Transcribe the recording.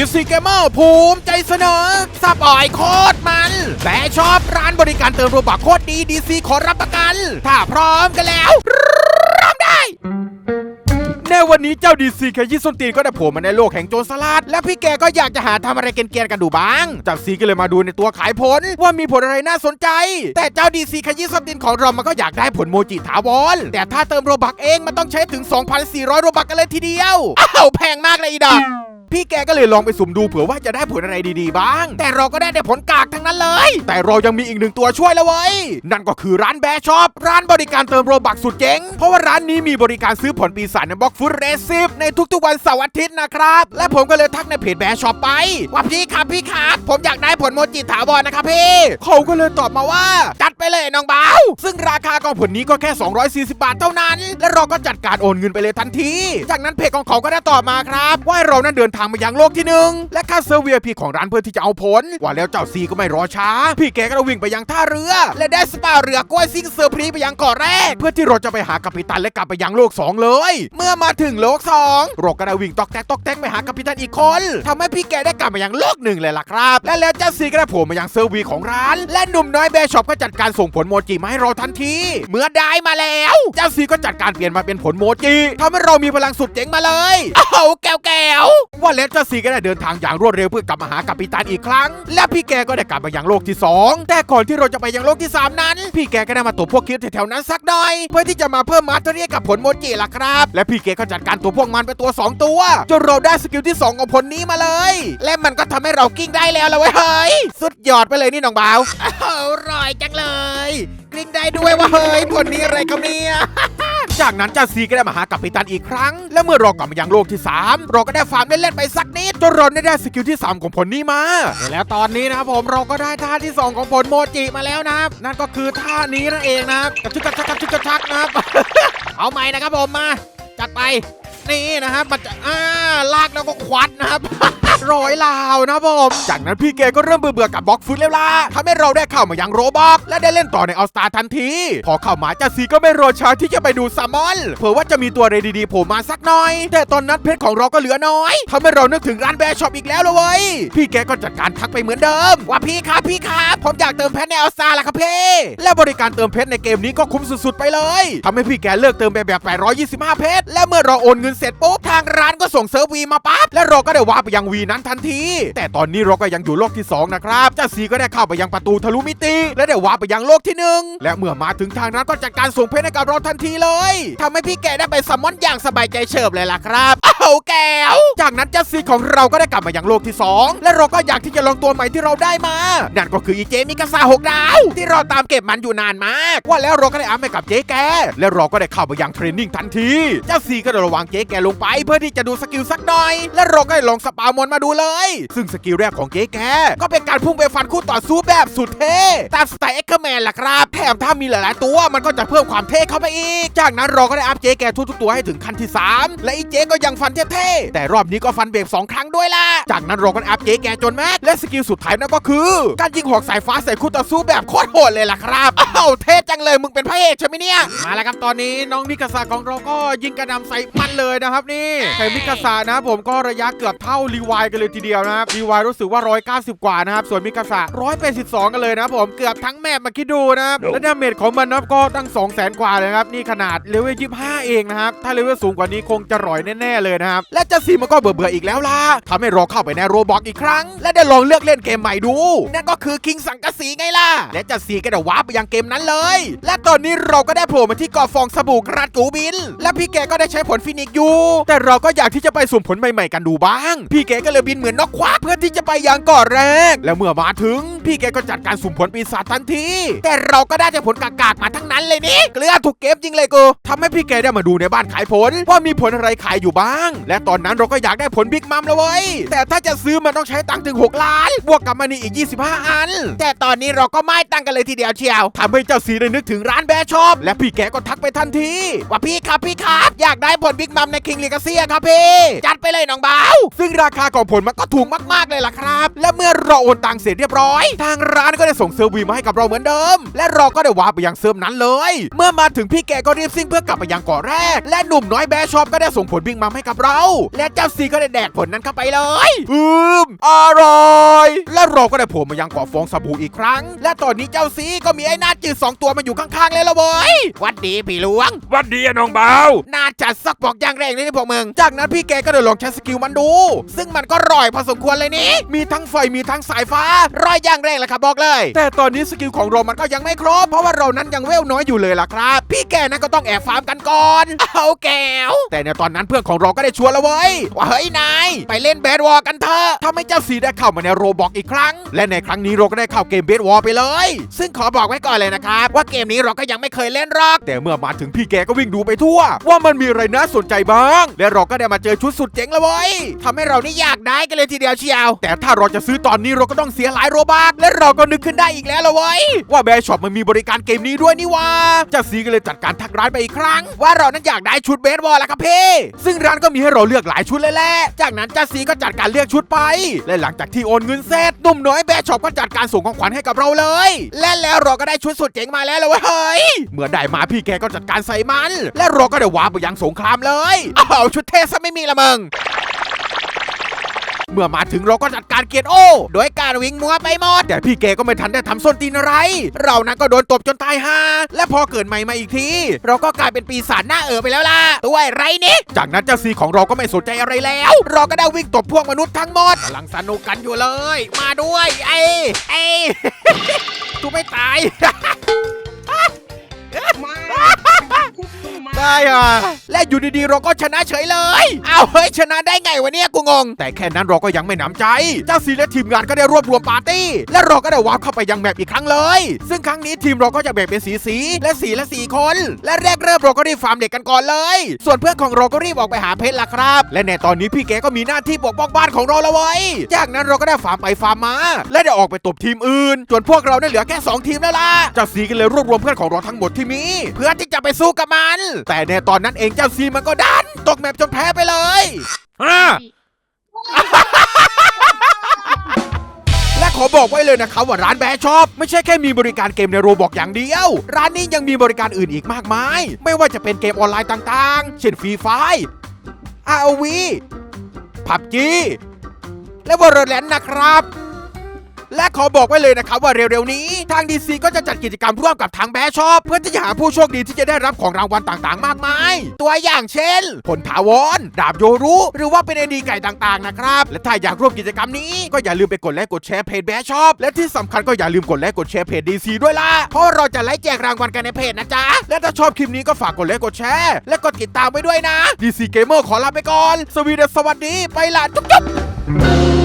ีซีเกมเมอร์ภูมิใจเสนอสปอยโคตรมันแบชอบร้านบริการเติมโรบักโคตรดีดีซีขอรับประกัน ถ้าพร้อมกันแล้วเริ่มได้ในวันนี้เจ้าดีซีแคยี่ส้นตีนก็ได้โผล่มาในโลกแห่งโจรสลัด และพี่แกก็อยากจะหาทำอะไรเกรียนๆกันดูบ้างจ้าซีก็เลยมาดูในตัวขายผล ว่ามีผลอะไรน่าสนใจ แต่เจ้าดีซีแคยี่ส้นตีนของเรามันก็อยากได้ผลโมจิถาวรแต่ถ้าเติมโรบักเองมันต้องใช้ถึง 2,400 โรบักกันเลยทีเดียวอ้าวแพงมากเลยอีดอก พี่แกก็เลยลองไปสุ่มดูเผื่อว่าจะได้ผลอะไรดีๆบ้าง แต่เราก็ได้แต่ผลกากทั้งนั้นเลย แต่เรายังมีอีกหนึ่งตัวช่วยแล้วเว้ย นั่นก็คือร้านแบรช็อปร้านบริการเติมโรบักสุดเจ๋ง เพราะว่าร้านนี้มีบริการซื้อผลปีศาจในบล็อกฟุตเรซิฟในทุกๆวันเสาร์อาทิตย์นะครับ และผมก็เลยทักในเพจแบรช็อปไป ว่าพี่ครับพี่ครับผมอยากได้ผลโมจิถาวรนะครับพี่เขาก็เลยตอบมาว่าจัดไปเลยน้องเบาซึ่งราคาของผลนี้ก็แค่ 240 บาทเท่านั้น และเราก็จัดการโอนเงินไปเลยทันที จากนั้นเพจของเขาก็ได้ตอบมาครับว่าเรานั้นเดินทางมายังโลกที่หนึ่งและค่าเซอร์เวียพีของร้านเพื่อที่จะเอาผล ว่าแล้วเจ้าซีก็ไม่รอช้า พี่แกก็เลยวิ่งไปยังท่าเรือ และได้สปาเรือกล้วยซิงเซอร์พรีไปยังเกาะแรก เพื่อที่เราจะไปหากัปตันและกลับไปยังโลก 2 เลย เมื่อมาถึงโลก2เราก็ได้วิ่งตอกแตกตอกแตกไปหากัปตันอีกคนทำให้พี่แกได้กลับมายังโลกหนึ่งเลยล่ะครับ และแล้วเจ้าซีก็ได้โผล่มายังเซอร์วีของร้าน และหนุ่มน้อยแบรช็อปก็จัดการส่งผลโมจิมาให้เราทันที เมื่อได้มาแล้ว เจ้าซีก็จัดการเปลี่ยนมาเป็นผลโมจิทำให้เรามีพลังสุดเจ๋งมาเลย เอาแก้วแก้วว่าแล้วเจ้าซีก็ได้เดินทางอย่างรวดเร็วเพื่อกลับมาหากัปตันอีกครั้ง และพี่แกก็ได้กลับมายังโลกที่ 2 แต่ก่อนที่เราจะไปยังโลกที่ 3 นั้น พี่แกก็ได้มาตบพวกคิดแถวๆนั้นสักหน่อย เพื่อที่จะมาเพิ่มมาสเตอรี่กับผลโมจิล่ะครับ และพี่แกก็จัดการตัวพวกมันเป็นตัว 2 ตัวจนเราได้สกิลที่ 2 ของผลนี้มาเลย และมันก็ทำให้เรากิ้งได้แล้วละเว้ยเฮ้ยสุดยอดไปเลยนี่น้องบ่าวอร่อยจังเลย กลิ้งได้ด้วยว่าเฮ้ยผลนี้อะไรครับเนี่ย จากนั้นเจ้าซีก็ได้มาหากับปตันอีกครั้ง และเมื่อเรากลับมายังโลกที่ 3 เราก็ได้ฟาร์มเล่นๆไปสักนิดจนเราได้ได้สกิลที่ 3 ของผลนี้มา แล้วตอนนี้นะครับผมเราก็ได้ท่าที่ 2 ของผลโมจิมาแล้วนะครับ นั่นก็คือท่านี้นั่นเองนะครับกระชุกกระชักกระชุกกระชักนะครับ เอาใหม่นะครับผมมา จัดไปนี่นะครับมันจะอ่าลากแล้วก็ควัดนะครับ ร้อยลาวนะผม จากนั้นพี่เกก็เริ่มเบื่อๆกับบล็อกฟุตแล้วล่ะทำให้เราได้เข้ามายังโรบอกและได้เล่นต่อในออสตาทันที พอเข้ามาจ้าซีก็ไม่รอช้าที่จะไปดูซัมมอนเผื่อว่าจะมีตัวอะไรดีๆโผล่มาสักหน่อย แต่ตอนนั้นเพชรของเราก็เหลือน้อยทำให้เรานึกถึงร้านแบร์ช็อปอีกแล้วเลยเว้ยพี่แกก็จัดการทักไปเหมือนเดิม ว่าพี่ครับพี่ครับผมอยากเติมเพชรในออสตาล่ะครับพี่และบริการเติมเพชรในเกมนี้ก็คุ้มสุดๆไปเลยทำให้พี่แกเลิกเติมไปแบบ 825 เพชรและเมื่อเราโอนเงินเสร็จปุ๊บทางร้านก็ส่งซิร์ฟวีมาปั๊บและเราก็ได้วาร์ปไปยังวีนั้นทันที แต่ตอนนี้เราก็ยังอยู่โลกที่ 2 นะครับเจ้าซีก็ได้เข้าไปยังประตูทะลุมิติ และได้วาร์ปไปยังโลกที่หนึ่งและเมื่อมาถึงทางนั้นก็จัดการส่งเพชรให้กับเราทันทีเลยทำให้พี่แกได้ไปซัมมอนอย่างสบายใจเฉิบเลยล่ะครับเอาแก้วจากนั้นเจ้าซีของเราก็ได้กลับมายังโลกที่ 2 และเราก็อยากที่จะลองตัวใหม่ที่เราได้มานั่นก็คืออีเจมิกาซาหกดาวที่เราตามเก็บมันอยู่นานมาก ว่าแล้วเราก็ได้อัพให้กับเจ๊แกและเราก็ได้เข้าไปยังเทรนนิ่งทันทีเจ้าซีก็ได้ระวังเจ๊แกลงไปเพื่อที่จะดูสกิลสักหน่อย และเราก็ได้ลองสปามอนมาดูเลย ซึ่งสกิลแรกของเจ๊แกก็เป็นการพุ่งไปฟันคู่ต่อสู้แบบสุดเท่ตามสไตล์เอ็กเกอร์แมนล่ะครับแถมถ้ามีหลายๆตัวมันก็จะเพิ่มความเท่เข้าไปอีก จากนั้นเราก็ได้อัพเจ๊แกทุกๆตัวให้ถึงขั้นที่ 3 และอีเจ๊ก็ยังฟันเท่ๆแต่รอบนี้ก็ฟันเบรกสองครั้งด้วยล่ะจากนั้นเราก็ได้อัพเจ๊แกจนแม็กและสกิลสุดท้ายนั่นก็คือ การยิงหอกสายฟ้าใส่คู่ต่อสู้แบบโคตรโหดเลยล่ะครับอ้าวเท่จังเลยมึงเป็นพระเอกใช่ไหมเนี่ยมาแล้วครับตอนนี้น้องมิกาซาของเราก็ยิงกระนำใส่มันเลยนะครับนี่แต่มิกาซานะครับผมก็ระยะเกือบเท่ารีวายกันเลยทีเดียวนะครับรีวายรู้สึกว่า 190 กว่านะครับ ส่วนมิกาซา182 กันเลยนะครับผมเกือบทั้งแมปมาคิดดูนะครับ และดาเมจของมันนะครับก็ตั้ง 200,000 กว่าเลยนะครับ นี่ขนาดเลเวล25 เองนะครับ ถ้าเลเวลสูงกว่านี้คงจะร่อยแน่ๆเลยนะครับ และเจะซีมันก็เบื่อๆอีกแล้วล่ะทำให้เราเข้าไปในโรบอกอีกครั้ง และได้ลองเลือกเล่นเกมใหม่ดู นั่นก็คือคิงสังกะสีไงล่ะ และเจะซีก็ได้วาร์ปไปยังเกมนั้นเลย และตอนนี้เราก็ได้โผล่มาที่เกาะฟองสบู่กระดกูบิน และพี่แกก็ได้ใช้ผลฟินิกซ์อยู่ แต่เราก็อยากที่จะไปสุ่มผลใหม่ๆกันดูบ้าง พี่แกก็เลยบินเหมือนนกควักเพื่อที่จะไปยังเกาะแรก และเมื่อมาถึง พี่แกก็จัดการสุ่มผลปีศาจทันที แต่เราก็ได้แต่ผลกากๆมาทั้งนั้นเลยนี่เกลือถูกเก็บจริงเลยกูทำให้พี่แกได้มาดูในบ้านขายผลว่ามีผลอะไรขายอยู่บ้าง และตอนนั้นเราก็อยากได้ผลบิ๊กมัมแล้วเว้ยแต่ถ้าจะซื้อมันต้องใช้ตังค์ถึง 6 ล้าน บวกกับมันนี่อีก 25 อัน แต่ตอนนี้เราก็ไม่ตังค์กันเลยทีเดียวเชียวทำให้เจ้าสีได้นึกถึงร้านแบร์ช็อปและพี่แกก็ทักไปทันที ว่าพี่ครับพี่ครับ อยากได้ผลบิ๊กมัมในใน King Legacy อะครับพี่จัดไปเลยน้องเบาซึ่งราคาของผลมันก็ถูกมากๆเลยล่ะครับ และเมื่อเราโอนตังค์เสร็จเรียบร้อย ทางร้านก็ได้ส่งเซอร์วีมาให้กับเราเหมือนเดิม และเราก็ได้วาร์ปไปยังเซิร์ฟนั้นเลย เมื่อมาถึงพี่แกก็รีบซิ่งเพื่อกลับไปยังเกาะแรก และหนุ่มน้อยแบร์ชอปก็ได้ส่งผลบิ๊กมัมให้กับเรา และเจ้าซีก็ได้แดกผลนั้นเข้าไปเลยอืมอร่อยและเราก็ได้โผล่มายังเกาะฟองสบู่อีกครั้ง และตอนนี้เจ้าซีก็มีไอ้หน้าจืดสองตัวมาอยู่ข้างๆเลยละเว้ยหวัดดีพี่หลวงวัดดีอะน้องเบาน่าจัดสักบอกอย่างแรงเลยนี่พวกมึงจากนั้นพี่แกก็เลยลองใช้สกิลมันดู ซึ่งมันก็ร่อยพอสมควรเลยนี่มีทั้งไฟมีทั้งสายฟ้าร่อยอย่างแรงเลยครับบอกเลย แต่ตอนนี้สกิลของเรามันก็ยังไม่ครบเพราะว่าเรานั้นยังเวลน้อยอยู่เลยล่ะครับ พี่แกนั้นก็ต้องแอบฟาร์มกันก่อนเอาแก้วแต่ในตอนนั้นเพื่อนของเราก็ได้ชวนแล้วเว้ยว่าเฮ้ยนายไปเล่นเบสวอลกันเถอะทำให้เจ้าสีได้เข้ามาในโรบอกอีกครั้ง และในครั้งนี้เราก็ได้เข้าเกมเบสวอลไปเลย ซึ่งขอบอกไว้ก่อนเลยนะครับว่าเกมนี้เราก็ยังไม่เคยเล่นหรอกแต่เมื่อมาถึงพี่แกก็วิ่งดูไปทั่ว ว่ามันมีอะไรน่าสนใจบ้าง และเราก็ได้มาเจอชุดสุดเจ๋งแล้วเว้ยทำให้เรานี่อยากได้กันเลยทีเดียวเชียว แต่ถ้าเราจะซื้อตอนนี้เราก็ต้องเสียหลายโรบักและเราก็นึกขึ้นได้อีกแล้วละเว้ยว่าแบร์ช็อปมันมีบริการเกมนี้ด้วยนี่ว่าเจ้าซีก็เลยจัดการทักร้านไปอีกครั้ง ว่าเรานั้นอยากได้ชุดเบสบอลแล้วครับพี่ซึ่งร้านก็มีให้เราเลือกหลายชุดเลยแหละจากนั้นเจ้าซีก็จัดการเลือกชุดไป และหลังจากที่โอนเงินเสร็จหนุ่มน้อยแบร์ช็อปก็จัดการส่งของขวัญให้กับเราเลย และแล้วเราก็ได้ชุดสุดเจ๋งมาแล้วลยเว้ยเฮ้ยเมื่อได้มาพี่แกก็จัดการใส่มัน และเราก็ได้วาร์ปไปยังสงครามเลยอ้าชุดเทซะไม่มีละมึง เมื่อมาถึงเราก็จัดการเกียร์โอ โดยการวิ่งมัวไปหมด แต่พี่แกก็ไม่ทันได้ทำส้นตีนอะไร เรานั้นก็โดนตบจนตายฮาและพอเกิดใหม่มาอีกที เราก็กลายเป็นปีศาจหน้าเอ๋อไปแล้วล่ะตัวไรนี่จากนั้นเจ้าซีของเราก็ไม่สนใจอะไรแล้ว เราก็ได้วิ่งตบพวกมนุษย์ทั้งหมดกำลังสนุกกันอยู่เลย มาด้วยไอ้ไอ้กูไม่ตายได้อะ และอยู่ดีๆเราก็ชนะเฉยเลยเอาเฮ้ยชนะได้ไงวะเนี่ยกูงง แต่แค่นั้นเราก็ยังไม่หนำใจ เจ้าซีและทีมงานก็ได้รวบรวมปาร์ตี้ และเราก็ได้วาร์ปเข้าไปยังแมปอีกครั้งเลย ซึ่งครั้งนี้ทีมเราก็จะแบ่งเป็นสีสีๆและสีละสีคน และแรกเริ่มเราก็รีบฟาร์มเด็กกันก่อนเลย ส่วนเพื่อนของเราก็รีบออกไปหาเพชรละครับ และในตอนนี้พี่แกก็มีหน้าที่ปกป้องบ้านของเราแล้วเว้ยจากนั้นเราก็ได้ฟาร์มไปฟาร์มมา และได้ออกไปตบทีมอื่นจนพวกเราได้เหลือแค่สองทีมแล้วล่ะเจ้าซีก็เลยรวบรวมเพื่อนของเราทั้งหมดที่มี เพื่อที่จะไปสู้กับมัน แต่ในตอนนั้นเองเจ้าซีมันก็ดัน ตกแมปจนแพ้ไปเลยอ่าและขอบอกไว้เลยนะครับว่าร้านแบร์ช็อปไม่ใช่แค่มีบริการเกมในโรบอกอย่างเดียว ร้านนี้ยังมีบริการอื่นอีกมากมาย ไม่ว่าจะเป็นเกมออนไลน์ต่างๆ เช่นฟรีไฟ ROV PUBG และ Valorant นะครับ และขอบอกไว้เลยนะครับว่าเร็วๆนี้ ทาง DC ก็จะจัดกิจกรรมร่วมกับทางแบชอปเพื่อที่จะหาผู้โชคดีที่จะได้รับของรางวัลต่างๆ มากมาย ตัวอย่างเช่น ผลถาวรดาบโยรุหรือว่าเป็นไอดีไก่ต่างๆนะครับ และถ้าอยากร่วมกิจกรรมนี้ก็อย่าลืมไปกดไลค์กดแชร์เพจแบชอปและที่สำคัญก็อย่าลืมกดไลค์กดแชร์เพจ DC ด้วยล่ะเพราะเราจะไล่แจกรางวัลกันในเพจนะจ๊ะและถ้าชอบคลิปนี้ก็ฝากกดไลค์กดแชร์และกดติดตามไปด้วยนะ DC Gamer ขอลาไปก่อนสวีเดสวัสดีไปละจุ๊บๆ Oregano.